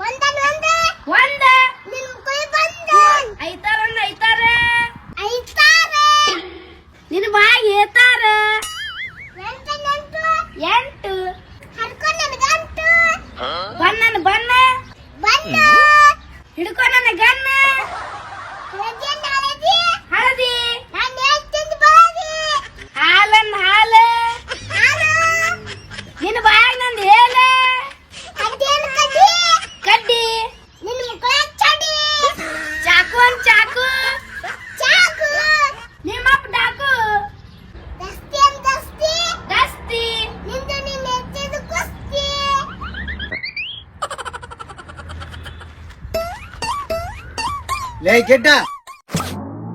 ಒಂದ ಐತಾರ. ಐತಾರ. ನಿನ್ನ ನಿನ್ ಬಾಯಿ ಏತಾರ. ಎಂಟ ಬಣ್ಣ ಬಂದ ಹಿಡ್ಕೊ ನನ್ನ ಗನ್ನ ಗಿಡ್ಡ.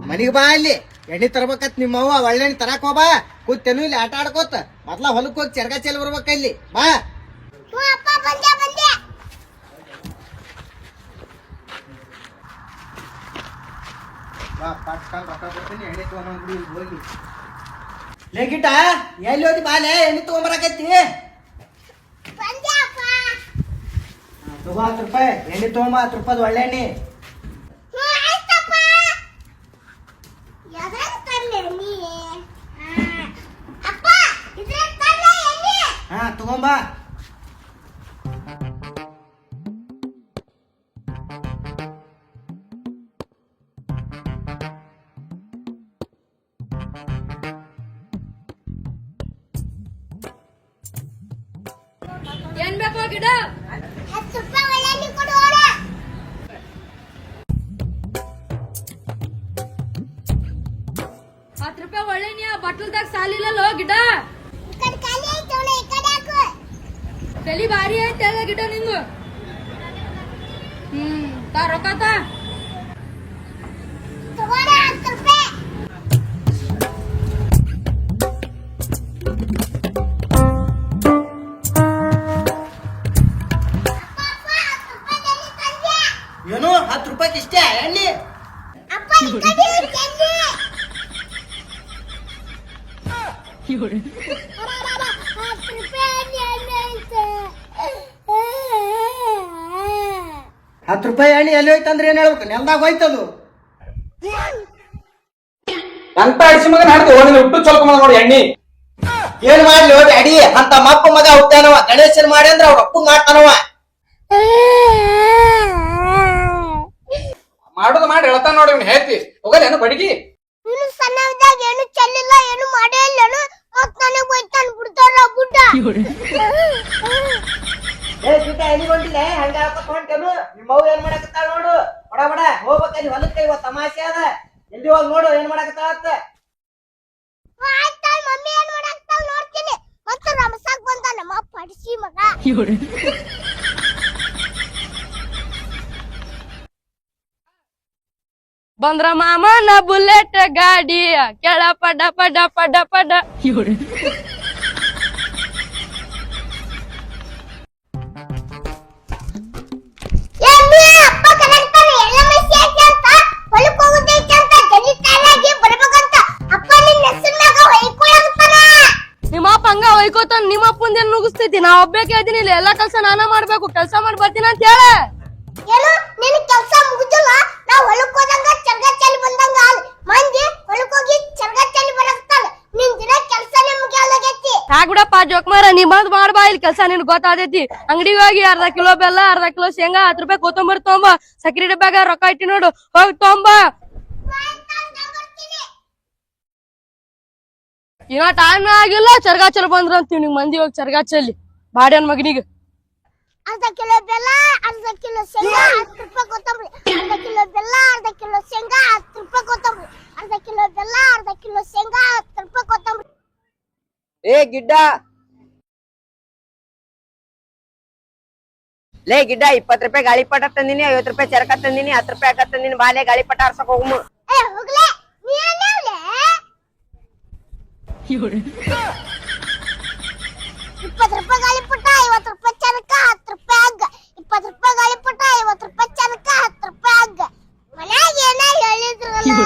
ಮನಿಗೆ ಬಾ ಅಲ್ಲಿ ಎಣ್ಣೆ ತರ್ಬೇಕತ್ ನಿಮ್ಮ ಅವ್ವ ಒಳ್ಳೆ ಎಣ್ಣೆ ಹೋಗ ಬಾ. ಕೂತೇನು ಇಲ್ಲಿ ಆಟ ಆಡ್ಕೋತ. ಮೊದ್ಲ ಹೊಲಕ್ ಹೋಗಿ ಚರ್ಗ ಚೆಲ್ ಬರ್ಬೇಕ ಇಲ್ಲಿ. ಬಾ. ಹ್ಞೂ ಅಪ್ಪ ಬಂದೆ ಬಂದೆ. ಬಾ ಪಟ್ಕಲ್ ರೊಕ್ಕ ಕೊಡ್ತೀನಿ. ಎಣ್ಣೆ ತಗೊಂಡ್ಬಿಡಿ ಹೋಗಿ. ಲೇ ಗಿಡ್ಡ ಎಲ್ಲಿ ಹೋದಿ ಬಾಲೆ ಎಣ್ಣೆ ತಗೊಂಬರಾಕೈತಿ ತಗೋ ಹತ್ತು ರೂಪಾಯಿ. ಎಣ್ಣೆ ತಗೊಂಬ ಹತ್ತು ರೂಪಾಯಿ ಒಳ್ಳೆ ಎಣ್ಣೆ ಹ್ಞೂ ಆಯ್ತಪ್ಪ ಯಾವ್ದ್ರಾಗ ತರ್ಲೆ ನೀ ಆ, ಅಪ್ಪ ಇದ್ರಾಗ ತರ್ಲೆ ಎಣ್ಣೆ ಹಾ ತಗೊಂಬ. ಏನ್ ಬೇಕು ಗಿಡ? ಹತ್ತು ರೂಪಾಯಿ ಒಳ್ಳೆ ಬಟ್ಲದಾಗ ಸಾಲಿಲ್ಲ ಗಿಡ ಈ ಕಡೆ ಖಾಲಿ ಐತೆ ಒಳ್ಳೆ ಈ ಕಡೆ ಹಾಕು ತಲಿ ಭಾರಿ ಐತೆ ಅಲ್ಲ ಗಿಡ ನಿಂದು. ಹ್ಮ್ ತಾ ರೊಕ್ಕ ತಾ. ಏನು ಹತ್ತು ರೂಪಾಯಿ ಇಷ್ಟೇ ಎಣ್ಣೆ. ಅಪ್ಪ ಈ ಕಡೆ ಐತೆ ಎಣ್ಣೆ. ಹತ್ತು ರೂಪಾಯಿ ಎಣ್ಣೆ ಎಣ್ಣೆ ಐತೆ. ಹತ್ತು ರೂಪಾಯಿ ಎಣ್ಣೆ ಎಲ್ಲಿ ಹೋಯ್ತಂದ್ರೆ ಏನ್ ಹೇಳ್ಬೇಕು? ನೆಲ್ದಾಗ ಹೋಯ್ತದು. ಎಂತ ಅಡಿಸಿ ಮಗನ ಹಾಡ್ದು ನಿನ್ನ ಹುಟ್ಟು ಮಾಡ ನೋಡಿ ಎಣ್ಣಿ. ಏನ್ ಮಾಡ್ಲಿ ಹೋಗಿ ಅಡಿ ಅಂತ ಮಪ್ಪ ಮಗ ಹುಟ್ಟಾನವ ಗಣೇಶನ್ ಮಾಡಿ ಅಂದ್ರೆ ಅವ್ರ ಅಪ್ಪ ಮಾಡ್ತಾನವ. ಮಾಡೋದು ಮಾಡಿ ಹೇಳ್ತಾನ ನೋಡಿ ಇವ್ನು ಹೇಳ್ತಿ. ಹೋಗಲೇನು ಬಡಗಿ? ನೀನು ಸಣ್ಣದಾಗ ಏನು ಚೆಲ್ಲಿಲ್ಲ ಏನು ಮಾಡೇ ಇಲ್ಲ ಮತ್ ನನಗ್ ಬೈತಾನ ಬಿಡ್ತಾರ ಬುಡ್ಡ. ಏ ಗಿಡ್ಡ ಎಲ್ಲಿ ಹೊಂಟಿಲ್ಲ ಹಂಗ ಹಾಕೋತ ಹೊಂಟೇನು ನಿಮ್ಮ ಅವ್ವ ಏನ್ ಮಾಡಕತ್ತಾಳ ನೋಡು. ಬಡ ಬಡ. ಹೋಗ್ಬೇಕ ಅಲ್ಲಿ ಹೊಲಕ್ಕ ಇವತ್ತು ತಮಾಷೆ ಅದ. ಎಲ್ಲಿ ಹೋಗಿ ನೋಡು ಏನ್ ಮಾಡಕತ್ತಾಳ ಅಂತ. ಆಯ್ತಾ ಮಮ್ಮಿ ಏನ್ ಮಾಡಾಕ್ತಾಳ ನೋಡ್ತೀನಿ. ಮತ್ತೆ ರಮಸಾಕ್ ಬಂದ ನಮ್ಮ ಪಡಿಸಿ ಮಗ. ಬಂದ್ರ ಮಾಮನ ಬುಲೆಟ್ ಗಾಡಿ. ಕೆಳ ಪಡ ಪಡ ಪಡ ಪಡ. ಹಂಗ ನಿಮ್ಮ ನಿಮ್ಮ ಅಪ್ಪಂದೇನ್ ನುಗ್ಸ್ತೈತಿ ನಾ ಒಬ್ಬೇ ಕೇಳ್ತೀನಿ ಇಲ್ಲಿ ಎಲ್ಲಾ ಕೆಲ್ಸ ನಾನ ಮಾಡ್ಬೇಕು ಕೆಲ್ಸ ಮಾಡಿ ಬರ್ತೀನಿ ಅಂತ ಹೇಳ. ಏನು? ನಿನ್ ಕೆಲ್ಸ ಮುಗ್ದಿಲ್ಲ? ನಾ ಹೊಲಕ್ ಹೋದಂಗ ಚರ್ಗ ಚಲಿ ಬಂದಂಗ ಆಲ್. ಮಂದಿ ಹೊಲಕ್ ಹೋಗಿ ಚರ್ಗ ಚಲಿ ಬರಕ್ತಾನ ನಿನ್ ದಿನ ಕೆಲ್ಸನೇ ಮುಗಿಯಲಾಗೈತಿ. ಯಾಕ್ ಬಿಡಪ್ಪ ಜೋಕ್ ಮಾರ ನೀ ಬಂದ್ ಮಾಡ್ಬಾ ಇಲ್ಲಿ ಕೆಲಸ ನಿನ್ ಗೊತ್ತಾದೈತಿ ಅಂಗಡಿಗೆ ಹೋಗಿ ಅರ್ಧ ಕಿಲೋ ಬೆಲ್ಲ ಅರ್ಧ ಕಿಲೋ ಶೇಂಗಾ ಹತ್ತು ರೂಪಾಯಿ ಕೊತ್ತಂಬರಿ ತೊಂಬ. ಸಕ್ರಿ ಬ್ಯಾಗ್ ರೊಕ್ಕ ಇಟ್ಟಿ ನೋಡು ಹೋಗಿ ತೊಂಬ. ಇನ್ನ ಟೈಮ್ ಆಗಿಲ್ಲ ಚರ್ಗಾ ಚಲ್ ಬಂದ್ರ ಅಂತೀವಿ ನಿಮ್ ಮಂದಿ ಹೋಗಿ ಚರ್ಗಾ ಬಾಡ್ಯನ್ ಬಾಡ್ಯಾನ್ ಮಗನಿಗೆ. ಅರ್ಧ ಕಿಲೋ ಬೆಲ್ಲ ಅರ್ಧ ಕಿಲೋ ಶೇಂಗಾ ಹತ್ತು ರೂಪಾಯಿ ಕೊತ್ತಂಬರಿ. ಅರ್ಧ ಕಿಲೋ ಬೆಲ್ಲ ಅರ್ಧ ಕಿಲೋ ಶೇಂಗಾ ಹತ್ತು ರೂಪಾಯಿ ಕೊತ್ತಂಬರಿ. ಅರ್ಧ ಕಿಲೋ ಬೆಲ್ಲ ಅರ್ಧ ಕಿಲೋ ಶೇಂಗಾ ಹತ್ತು ರೂಪಾಯಿ ಕೊತ್ತಂಬರಿ. ಏ ಗಿಡ್ಡ. ಲೇ ಗಿಡ್ಡ ಇಪ್ಪತ್ ರೂಪಾಯಿ ಗಾಳಿಪಟ ತಂದಿನಿ ಐವತ್ ರೂಪಾಯಿ ಚರಕ ತಂದಿನಿ ಹತ್ತು ರೂಪಾಯಿ ಹಾಕ ತಂದಿನಿ ಬಾಲೆ ಗಾಳಿಪಟ ಆರ್ಸಕ್ ಹೋಗು ಏ ಹೋಗ್ಲೆ. ನೀ ಇಪ್ಪತ್ತು ರೂಪಾಯಿ ಗಾಳಿಪಟ ಐವತ್ತು ರೂಪಾಯಿ ಚನಕ ಹತ್ತು ರೂಪಾಯಿ ಹಗ್ಗ. ಇಪ್ಪತ್ತು ರೂಪಾಯಿ ಗಾಳಿಪಟ ಐವತ್ತು ರೂಪಾಯಿ ಚರಕ ಹತ್ತು ರೂಪಾಯಿ ಹಗ್ಗ. ಮನ್ಯಾಗ ಏನ ಹೇಳಿದ್ರಲ್ಲ?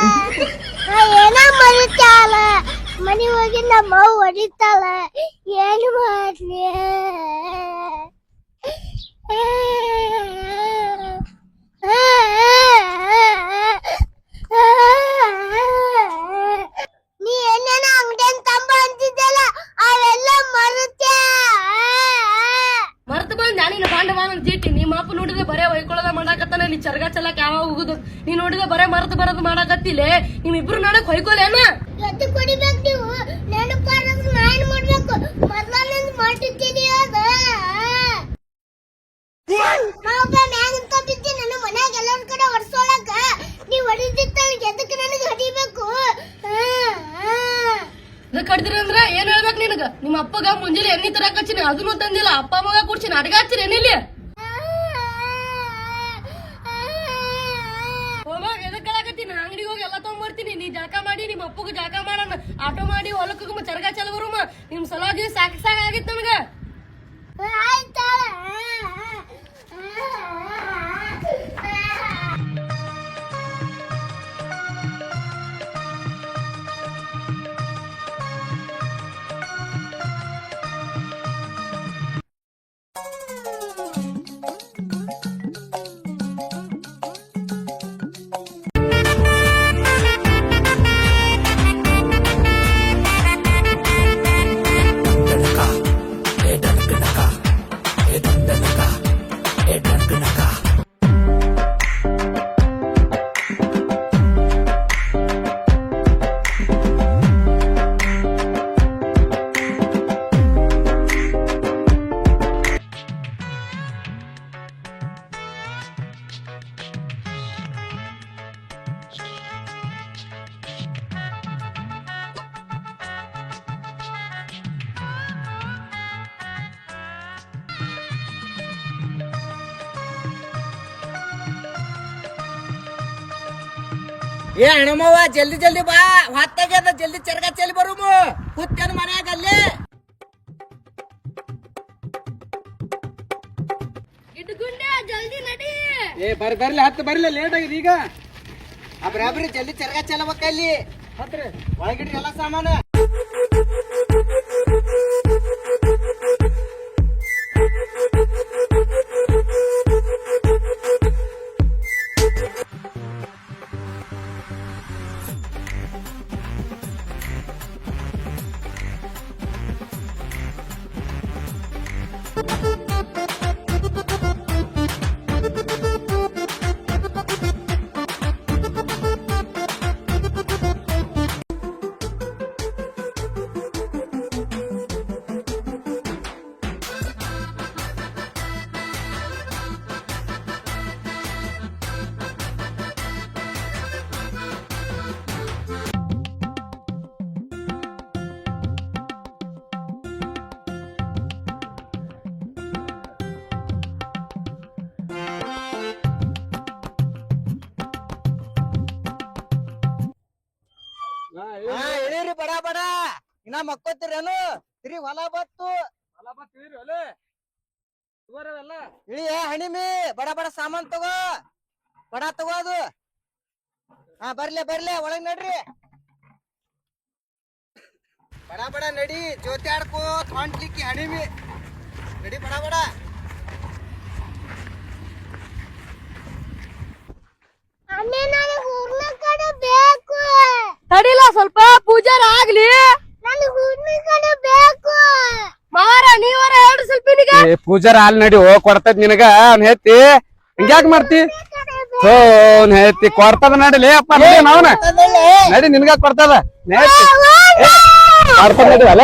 ನಾ ಏನ ಮರಿತಾಳ? ಮನೆ ಹೋಗಿ ನಮ್ಮ ಅವ್ವ ಹೊಡಿತಾಳ. ಏನು ಮಾಡ್ಲಿ ಇಟ್ಟಿ ನಿಮ್ಮ ಅಪ್ಪ ನೋಡಿದ್ರೆ ಬರೇ ಹೊಯ್ಕೊಳ್ಳೋದ ಮಾಡಾಕತ್ತಾನ ಇಲ್ಲಿ ಚರ್ಗ ಚಲಕ್ ಯಾವ ಹೋಗುದು ನೀ ನೋಡಿದ್ರೆ ಬರೇ ಮರದ್ ಬರದ್ ಮಾಡಾಕತ್ತಿಲೆ ನಿಮ್ ಇಬ್ರು ನಡಕ್ ಹೊಯ್ಕೊಲೇನ ಎದ್ದು ಕುಡಿಬೇಕು ನೀವು ನೆನಪಾರದು ನಾನು ಮಾಡ್ಬೇಕು ಮೊದ್ಲ ನಂದು ಮಾಡಿದ್ದೀನಿ ಅದ ನಾವೊಬ್ಬ ಮ್ಯಾಗಿಂತ ಬಿದ್ದಿ ನನ್ನ ಮನ್ಯಾಗ ಎಲ್ಲರ ಕಡೆ ಹೊಡ್ಸೋಳಕ ನೀವ್ ಹೊಡಿದಿತ್ತ ಎದಕ್ಕೆ ನನಗೆ ಹೊಡಿಬೇಕು ಆ, ಆ. ಇದಕ್ ಕಡ್ದಿರಿ ಅಂದ್ರ ಏನ್ ಹೇಳ್ಬೇಕು ನಿನಗ ನಿಮ್ಮ ಅಪ್ಪಗ ಮುಂಜಾನೆ ಎಣ್ಣಿ ತರಕ್ ಹಚ್ಚಿನಿ ಅದನ್ನು ತಂದಿಲ್ಲ. ಅಪ್ಪ ಮಗ ಕೂಡ್ಸಿ ಅಡಗ ಹಚ್ಚಿರಿ ಏನಿಲ್ಲ ಹೋಗಾಗ ಎದಕ್ ಕಳಾಕತ್ತೀನಿ ಅಂಗಡಿಗೆ ಹೋಗಿ ಎಲ್ಲ ತಗೊಂಡ್ಬರ್ತೀನಿ ನೀ ಜಳಕ ಮಾಡಿ, ನಿಮ್ಮ ಅಪ್ಪಗ ಜಾಕ ಮಾಡೋಣ. ಆಟೋ ಮಾಡಿ, ಹೊಲಕ್ಕೂ ಚರಗ ಚರ್ಗ ಚಲ ಬರುಮ ನಿಮ್ ಸಲಾಗಿ ಸಾಕ್ ಏ ಹಣಮವ್ವ ಜಲ್ದಿ ಜಲ್ದಿ ಬಾ. ಹೊತ್ತಾಗ್ಯದ ಜಲ್ದಿ ಚರ್ಗ ಚೆಲ್ಲಿ ಬರುಮು. ಕೂತೇನು ಮನ್ಯಾಗ ಅಲ್ಲಿ. ಜಲ್ದಿ ನಡಿ. ಏ ಬರ್ ಬರ್ಲಿ ಹತ್ತು ಬರ್ಲಿ ಲೇಟ್ ಆಗಿದೆ ಈಗ. ಅಬ್ರಾಬ್ರಿ ಜಲ್ದಿ ಚರ್ಗ ಚೆಲ್ಲಬೇಕಲ್ಲಿ ಹತ್ರಿ ಒಳಗಿಡ್ರಿ ಎಲ್ಲ ಸಾಮಾನು. ಇನ್ನ ಮಕ್ಕೋತಿರೇನು? ತಿರಿ ಹೊಲ ಬತ್ತು. ಇಳಿ ಹಣಿಮಿ ಬಡ ಬಡ ಸಾಮಾನ್ ತಗೋ. ಬಡ ತಗೋ ಅದು. ಹಾ ಬರ್ಲೆ ಬರ್ಲೆ ಒಳಗ್ ನಡ್ರಿ. ಬಡ ಬಡ ನಡಿ ಜ್ಯೋತಿ ಆಡ್ಕೋ ತಾಂಡ್ಲಿಕ್ಕಿ ಹಣಿಮಿ. ನಡಿ ಬಡ ಬಡ. ತಡಿಲ್ಲ ಸ್ವಲ್ಪ ಪೂಜಾರ ಆಗ್ಲಿ. ಪೂಜಾರ ಹಾಲ್ ನಡಿ ಹೋಗ್ ಕೊಡ್ತದ ನಿನಗ ಅವ್ನ ಹೆತ್ತಿ. ಹಿಂಗ್ಯಾಕ್ ಮಾಡ್ತಿ? ಹೋ ಅವ್ನ ಹೆತ್ತಿ. ಕೊಡ್ತದ ನಡಿಲಿ ಅಪ್ಪ ನಡಿ ನಾವ್ನ ನಡಿ ನಿನಗ ಕೊಡ್ತದ. ಕೊಡ್ತದ ನಡಿ ಅಲ್ಲ.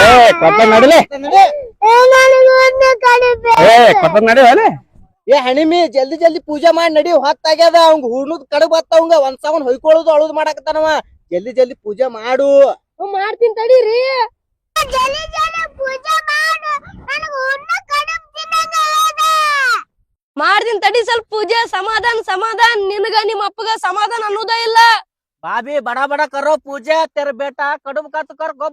ಏ ಕೊಡ್ತದ ನಡಿಲಿ ಏ ಕೊಡ್ತದ ನಡಿ ಅಲ್ಲ. ಏ ಹಣಿಮಿ ಜಲ್ದಿ ಜಲ್ದಿ ಪೂಜೆ ಮಾಡಿ ನಡಿ. ಹೊತ್ತಾಗ್ಯದ ಅವಂಗ ಹೂರ್ಣದ್ ಕಡಗ್ ಬತ್ತಾವಂಗ ಒಂದ್ ಸಾವನ್ ಹೊಯ್ಕೊಳ್ಳೋದು ಅಳುದು ಮಾಡಾಕತ್ತಾನವ. ಜಲ್ದಿ ಜಲ್ದಿ ಪೂಜೆ ಮಾಡು. ಮಾಡ್ತೀನಿ ತಡೀರಿ. ಮಾಡ್ತೀನಿ ತಡಿ ಸ್ವಲ್ಪ ಪೂಜೆ. ಸಮಾಧಾನ ಸಮಾಧಾನ. ನಿನಗ ನಿಮ್ಮ ಅಪ್ಪಗ ಸಮಾಧಾನ ಅನ್ನೋದ ಇಲ್ಲ. ಬಾಬಿ ಬಡ ಬಡ ಕರೋ ಪೂಜೆ. ತೆರ ಬೇಟಾ ಕಡುಬು ಕತ್ ಕರ್ ಗೋ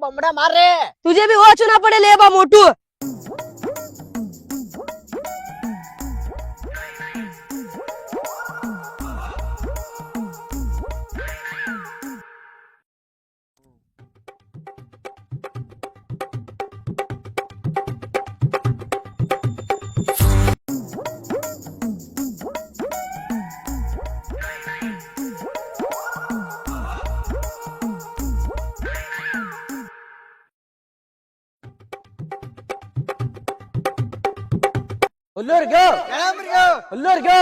ಚಾಬ್ರಿಗೋ ಹುಲ್ಲುರ್ಗುರಿಗೋ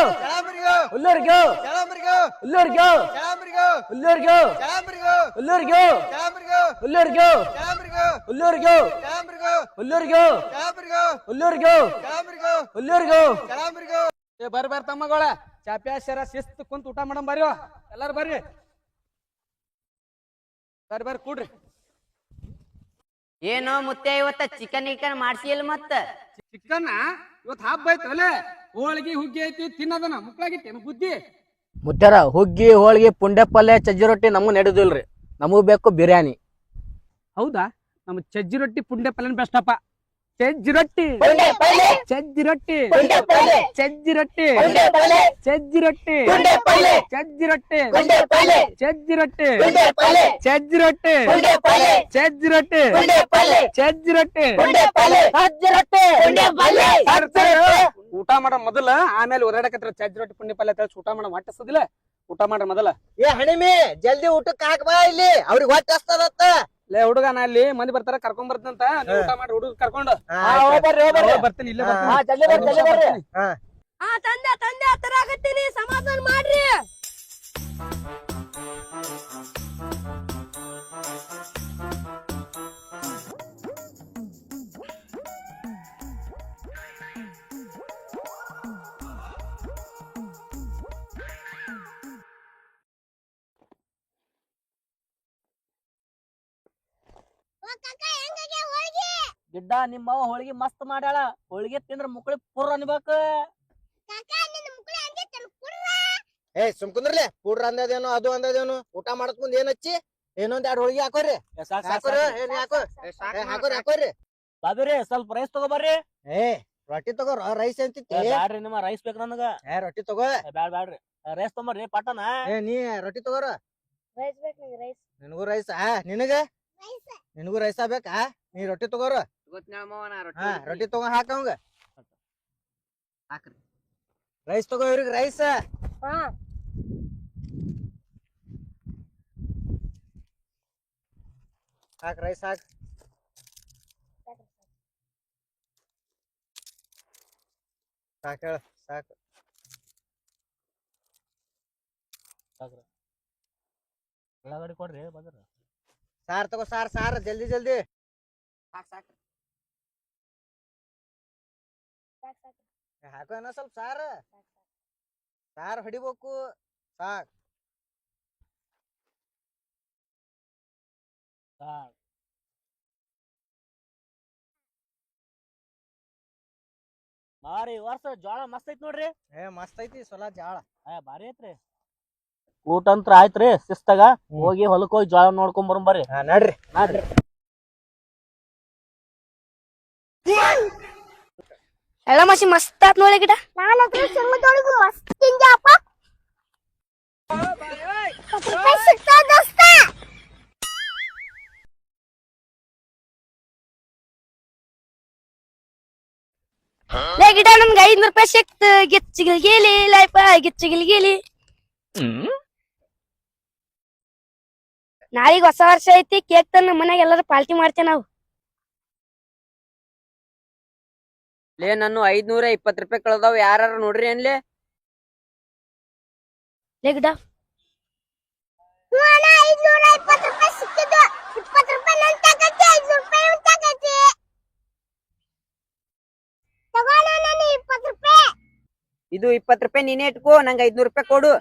ಹುಲ್ಲುರ್ಗೇ ಚಾಬ್ರಿಗೋ ಹುಲ್ಲೂರ್ಗೇ ಚಾಬ್ರಿಗೋ ಹುಲ್ಲುರ್ಗೇ ಚಾಬ್ರಿಗೋ ಹುಲ್ಲುರ್ಗು ಚಾಬ್ರಿಗೋ ಹುಲ್ಲೂರ್ಗೆ ಚಾಮ್ರಿಗೋ ಹುಲ್ಲುರ್ಗೇ ಚಾಬ್ರಿಗೋ ಹುಲ್ಲುರ್ಗೇ ಚಾಬ್ರಿಗೋ ಹುಲ್ಲುರ್ಗೋರಿಗೋ ಏ ಬರ್ಬಾರ್ ತಮ್ಮಗೋಳ ಚಾಪ್ಯಾಶರ ಶಿಸ್ತ ಕುಂತ ಊಟ ಮಾಡ ಬರೀ ಎಲ್ಲಾರ್ ಬರ್ರಿ ಬರಬಾರ್ ಕೂಡ ಏನೋ ಮತ್ತೆ ಇವತ್ತ ಚಿಕನ್ ಗಿಕನ್ ಮಾಡ್ಸಿ ಅಲ್ ಮತ್ತ ಚಿಕ್ಕನ ಇವತ್ ಹಬ್ಬ ಐತಿ ಅಲ್ಲೇ? ಹೋಳಿಗೆ ಹುಗ್ಗಿ ಐತಿ ತಿನ್ನದನ ಮುಕ್ಳಾಗಿತ್ತೇನು ಬುದ್ಧಿ? ಮುದ್ದಾರ ಹುಗ್ಗಿ ಹೋಳಿಗೆ ಪುಂಡೆ ಪಲ್ಯ ಚಜ್ಜಿ ರೊಟ್ಟಿ ನಮಗ್ ನಡೆದಿಲ್ರಿ. ನಮಗೂ ಬೇಕು ಬಿರಿಯಾನಿ. ಹೌದಾ? ನಮ್ಮ ಚಜ್ಜಿ ರೊಟ್ಟಿ ಪುಂಡೆ ಪಲ್ಯನ ಬೆಸ್ಟಪ್ಪ. ಚಜ್ಜಿ ರೊಟ್ಟಿ ಚಜ್ಜಿ ರೊಟ್ಟಿ ಚಜ್ಜಿ ರೊಟ್ಟಿ ಚಜ್ಜಿ ರೊಟ್ಟಿ ಚಜ್ಜಿ ರೊಟ್ಟಿ ಚಜ್ಜಿ ರೊಟ್ಟಿ ಚಜ್ಜಿ ರೊಟ್ಟಿ ಚಜ್ಜಿ ರೊಟ್ಟಿ ಚಜ್ಜಿ ರೊಟ್ಟಿ ಊಟ ಮಾಡೋ ಮೊದಲ ಆಮೇಲೆ ಓಡಾಡಕತ್ರ ಚಜ್ಜಿ ರೊಟ್ಟಿ ಪುಂಡಿ ಪಲ್ಯ ತಳ್ಸಿ ಊಟ ಮಾಡ ಮಟ್ಟಸದಿಲ್ಲ ಊಟ ಮಾಡ್ರ ಮೊದಲ ಏ ಹಣಿಮಿ ಜಲ್ದಿ ಊಟಕ್ಕೆ ಹಾಕ್ಬಾ ಇಲ್ಲಿ ಅವ್ರಿಗೆ ಹೊಟ್ಟೆ ಹಸ್ತದತ್ತ ಲೇ ಹುಡುಗನ ಅಲ್ಲಿ ಮಂದಿ ಬರ್ತಾರ ಕರ್ಕೊಂಡ್ ಬರ್ತಂತ ಊಟ ಮಾಡಿ ಹುಡುಗ ಕರ್ಕೊಂಡು. ಬರ್ತೀನಿ ಇಲ್ಲೇ ಬರ್ತೀನಿ. ಆ ತಂದೆ ತಂದೆ ಹತ್ತರ ಆಗತ್ತೀನಿ. ಸಮಾಧಾನ ಮಾಡ್ರಿ. ಓ ನಿಮ್ಮ ಹೆಂಗಾಗ್ಯಾವ ಹೋಳ್ಗಿ? ಗಿಡ್ಡ ನಿಮ್ಮವ್ವ ಹೋಳಿಗೆ ಮಸ್ತ್ ಮಾಡ್ಯಾಳ. ಹೋಳಿಗೆ ತಿಂದ್ರ ಮುಕ್ಳಿ ಪುರ್ ಅನ್ಬೇಕು. ಏ ಸುಮ್ ಕುಂದ್ರಲೆ ಪೂಡ್ರ ಅಂದದೇನು ಅದು ಅಂದದೇನು ಊಟ ಮಾಡಕ್ ಮುಂದ್ ಏನ್ ಹಚ್ಚಿ? ಏನೊಂದ್ ಎರಡ್ ಹೋಳಿಗೆ ಹಾಕೋರಿ. ಹಾಕೋರಿ ಏನ್ ಹಾಕೋ? ಏ, ಹಾಕೋರಿ ಹಾಕೋರಿ. ಬಾಬಿರಿ ಸ್ವಲ್ಪ ರೈಸ್ ತಗೋಬರ್ರಿ ಏ ರೊಟ್ಟಿ ತಗೋ ರೈಸ್ ಅಂತಿತ್ತಿ. ಏ, ಬ್ಯಾಡ್ರಿ ನಿಮ್ಮ ರೈಸ್ ಬೇಕು ನನಗ. ಏ ರೊಟ್ಟಿ ತಗೋ. ಏ, ಬ್ಯಾಡ್ ಬ್ಯಾಡ್ರಿ. ರೈಸ್ ತೊಂಬರ್ರಿ ಪಟ್ಟನ ಏ ನೀ ರೊಟ್ಟಿ ತಗೋರ? ರೈಸ್ ಬೇಕು ನಂಗೆ ರೈಸ್. ನಿನಗೂ ರೈಸ್ ಆ ನಿನಗ? ನಿನಗೂ ರೈಸ ಬೇಕಾ? ನೀ ರೊಟ್ಟಿ ತಗೋರ? ಹಾ ರೊಟ್ಟಿ ತಗೋ ಹಾಕ ಅವಂಗ. ಹಾಕ್ರಿ. ರೈಸ್ ತಗೋ ಇವ್ರಿಗೆ ರೈಸ್. ಹಾ. ಹಾಕ್ ರೈಸ್ ಹಾಕ್. ಸಾಕ್ ಹೇಳ ಸಾಕ್. ಉಳ್ಳಾಗಡ್ಡಿ ಕೊಡ್ರಿ ಬಂದ್ರ. ಸಾರ್ ತಗೋ ಸಾರ್ ಸಾರ್ ಜಲ್ದಿ ಜಲ್ದಿ. ಸಾಕ್ ಸಾಕ್. ಹಾಕೋ ಏನೋ ಸ್ವಲ್ಪ ಸಾರ್. ಸಾರ್ ಹೊಡಿಬೇಕು. ಸಾಕ್. ಬಾರಿ ವರ್ಷ ಜೋಳ ಮಸ್ತ್ ಐತಿ ನೋಡ್ರಿ. ಏ ಮಸ್ತ್ ಐತಿ ಸೊಲ ಜಾಳ ಏ ಬಾರಿ ಐತ್ರಿ. ಊಟ ಅಂತ್ರ ಆಯ್ತ್ರಿ ಶಿಸ್ತಾಗ. ಹೋಗಿ ಹೊಲಕ್ ಹೋಗಿ ಜೋಳ ನೋಡ್ಕೊಂಡ್ ಬರೋ ಬರ್ರಿ. ಹಾ ನಡ್ರಿ. ಮಾಡ್ರಿ ಎಲ್ಲ ಮಸಿ ಮಸ್ತ್ ಆತ್ ನೋಡಿ ಗಿಡ. ನಾನು ಅದ್ರ ಸಂಗದೊಳಗು ಮಸ್ತ್ ತಿಂದ್ಯಪ್ಪ. ಹತ್ತು ರೂಪಾಯಿ ಸಿಗ್ತಾವ ದೋಸ್ತ. ಲೇ ಗಿಡ ನಮ್ಗೆ ಐದ್ನೂರು ರೂಪಾಯಿ ಸಿಕ್ತು. ಗಿಚ್ಚಿಗಿಲ್ ಗೀಲಿ ಲೈಫ ಗಿಚ್ಚಿಗಿಲ್ ಗೀಲಿ ನಾಳಿಗ್ ಹೊಸ ವರ್ಷ ಐತಿ ಕೇಕ್ ತಂದ ಮನೆಗೆ ಮನ್ಯಾಗ ಎಲ್ಲಾರು ಪಾಲ್ಟಿ ಮಾಡ್ತೇವೆ ನಾವು. ಲೇ ನಾನು ಐದ್ನೂರ ಇಪ್ಪತ್ ರೂಪಾಯಿ ಕಳ್ದಾವ್ ಯಾರ ನೋಡ್ರಿ ಅನ್ಲೇ ಲೇ ಗಿಡ. ಇದು ಇಪ್ಪತ್ ರೂಪಾಯಿ ನೀನೇ ಇಟ್ಕೋ ನಂಗೆ ಐದ್ನೂರ್ ರೂಪಾಯಿ ಕೊಡು.